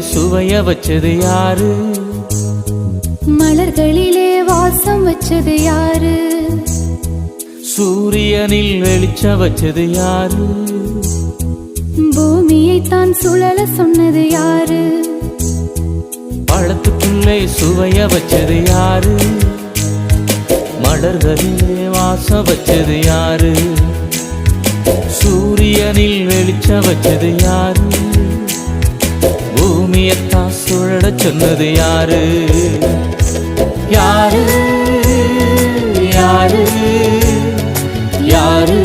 சுவைய வச்சது யாரு? மலர்களிலே வாசம் வச்சது யாரு? சூரியனில் வெளிச்ச வச்சது யாரு? பூமியை தான் சுழல சொன்னது யாரு? பழத்துக்குள்ளே சுவைய வச்சது யாரு? மலர்களிலே வாசம் வச்சது யாரு? சூரியனில் வெளிச்ச வச்சது யாரு? பூமியத்தான் சுழட சொன்னது யாரு? யாரு? யாரு? யாரு?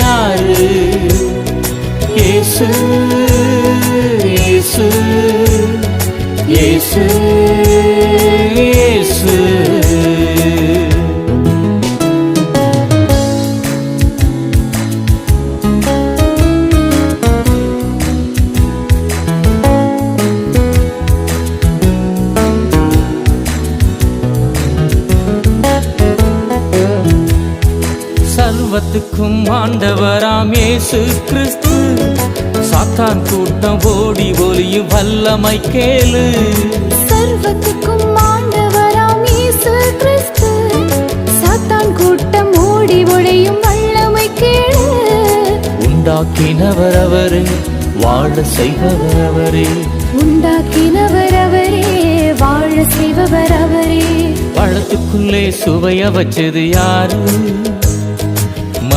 யாரு? ஏசு ஏசு ஏசு. சர்வத்துக்கும் ஆண்டவராம் இயேசு கிறிஸ்து. சாத்தான் கூட்டம் ஓடி ஒளியும் வல்லமை கேளு. சர்வத்துக்கும் ஆண்டவராம் இயேசு கிறிஸ்து. சாத்தான் கூட்டம் ஓடி ஒழியும் வல்லமை கேளு. உண்டாக்கினவர் அவரே வாழ செய்பவர் அவரே. உண்டாக்கினவர் அவரே வாழ செய்பவர் அவரே. பழத்துக்குள்ளே சுவைய வச்சது யாரு?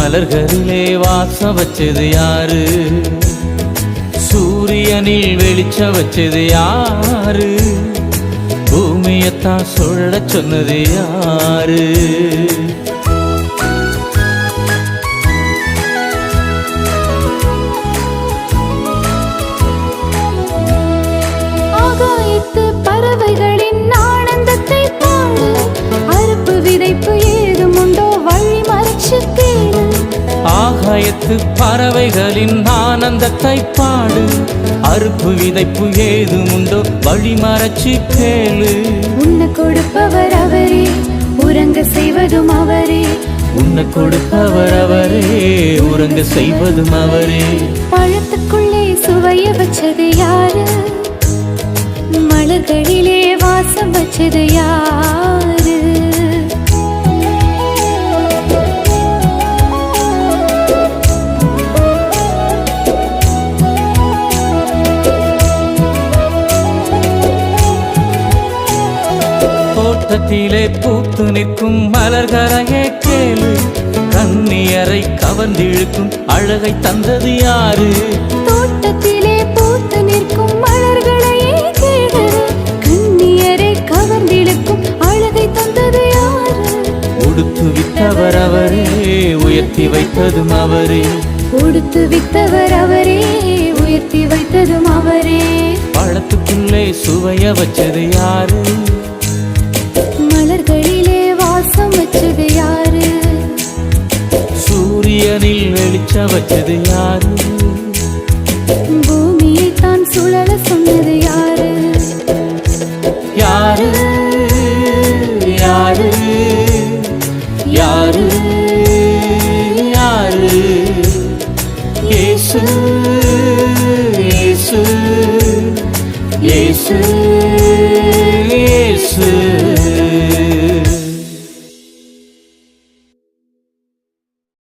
மலர்களிலே வாச வச்சது யாரு? சூரியனில் வெளிச்ச வச்சது யாரு? பூமியத்தான் சொல்ல சொன்னது யாரு? பறவைகள் ஆகாயத்து பறவைகளின் ஆனந்தத்தை பாடு. அறுப்பு விதைப்பு ஏதும் உண்டோ? வழிமறைச்சு கேளு. உன்ன கொடுப்பவர் அவரே உறங்க செய்வதும் அவரே. உன்னை கொடுப்பவர் அவரே உறங்க செய்வதும் அவரே. பழத்துக்குள்ளே சுவைய வச்சது யாரு? மலர்களிலே வாசம் வச்சது யாரு? தோட்டத்திலே பூத்து நிற்கும் மலர்களையே கேளு. கண்ணியரை கவர்ந்திழுக்கும் அழகை தந்தது யாரு? தோட்டத்திலே பூத்து நிற்கும் மலர்களையே கேடு கண்ணியரை கவர்ந்திழுக்கும் அழகை தந்தது யாரு? உடுத்து வித்தவர் அவரே உயர்த்தி வைத்ததும் அவரே. கொடுத்து வித்தவர் அவரே உயர்த்தி வைத்ததும் அவரே. பழத்துக்குள்ளே சுவைய வச்சது யாரு? வெளிச்ச வச்சது யாரு? பூமியை தான் சுழல சொன்னது யாரு? யாரு? யாரு? யாரு? யாரு? இயேசு இயேசு இயேசு